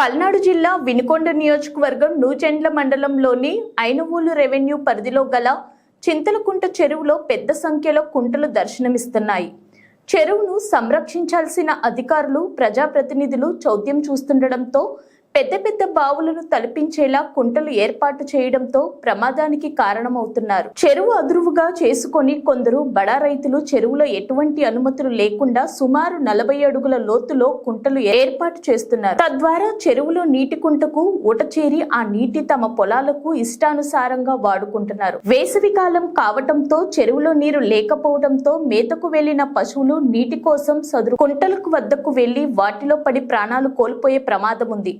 పల్నాడు జిల్లా వినుకొండ నియోజకవర్గం నూచెండ్ల మండలంలోని ఐనువూలు రెవెన్యూ పరిధిలో గల చింతలకుంట చెరువులో పెద్ద సంఖ్యలో కుంటలు దర్శనమిస్తున్నాయి. చెరువును సంరక్షించాల్సిన అధికారులు ప్రజాప్రతినిధులు చౌద్యం చూస్తుండటంతో పెద్ద పెద్ద బావులను తలపించేలా కుంటలు ఏర్పాటు చేయడంతో ప్రమాదానికి కారణమవుతున్నారు. చెరువు అదురువుగా చేసుకొని కొందరు బడా రైతులు చెరువులో ఎటువంటి అనుమతులు లేకుండా సుమారు నలభై అడుగుల లోతులో కుంటలు ఏర్పాటు చేస్తున్నారు. తద్వారా చెరువులో నీటి కుంటకు ఊటచేరి ఆ నీటి తమ పొలాలకు ఇష్టానుసారంగా వాడుకుంటున్నారు. వేసవి కాలం కావటంతో చెరువులో నీరు లేకపోవడంతో మేతకు వెళ్ళిన పశువులు నీటి కోసం సదురు కుంటలకు వద్దకు వెళ్ళి వాటిలో పడి ప్రాణాలు కోల్పోయే ప్రమాదం ఉంది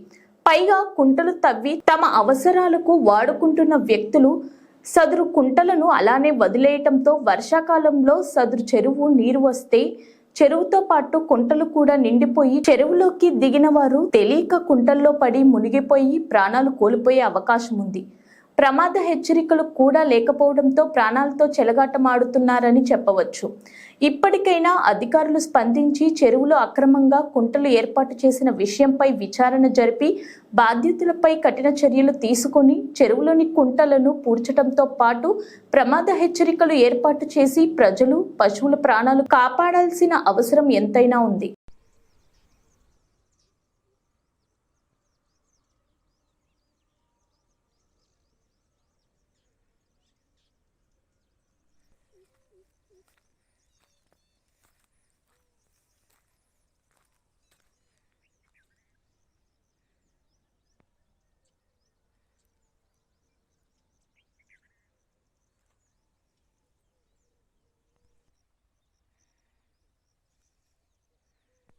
పైగా కుంటలు తవ్వి తమ అవసరాలకు వాడుకుంటున్న వ్యక్తులు సదురు కుంటలను అలానే వదిలేయటంతో వర్షాకాలంలో సదురు చెరువు నీరు వస్తే చెరువుతో పాటు కుంటలు కూడా నిండిపోయి చెరువులోకి దిగిన వారు తెలియక కుంటల్లో పడి మునిగిపోయి ప్రాణాలు కోల్పోయే అవకాశం ఉంది. ప్రమాద హెచ్చరికలు కూడా లేకపోవడంతో ప్రాణాలతో చెలగాటమాడుతున్నారని చెప్పవచ్చు. ఇప్పటికైనా అధికారులు స్పందించి చెరువులు అక్రమంగా కుంటలు ఏర్పాటు చేసిన విషయంపై విచారణ జరిపి బాధ్యతలపై కఠిన చర్యలు తీసుకొని చెరువులోని కుంటలను పూడ్చడంతో పాటు ప్రమాద హెచ్చరికలు ఏర్పాటు చేసి ప్రజలు పశువుల ప్రాణాలు కాపాడాల్సిన అవసరం ఎంతైనా ఉంది.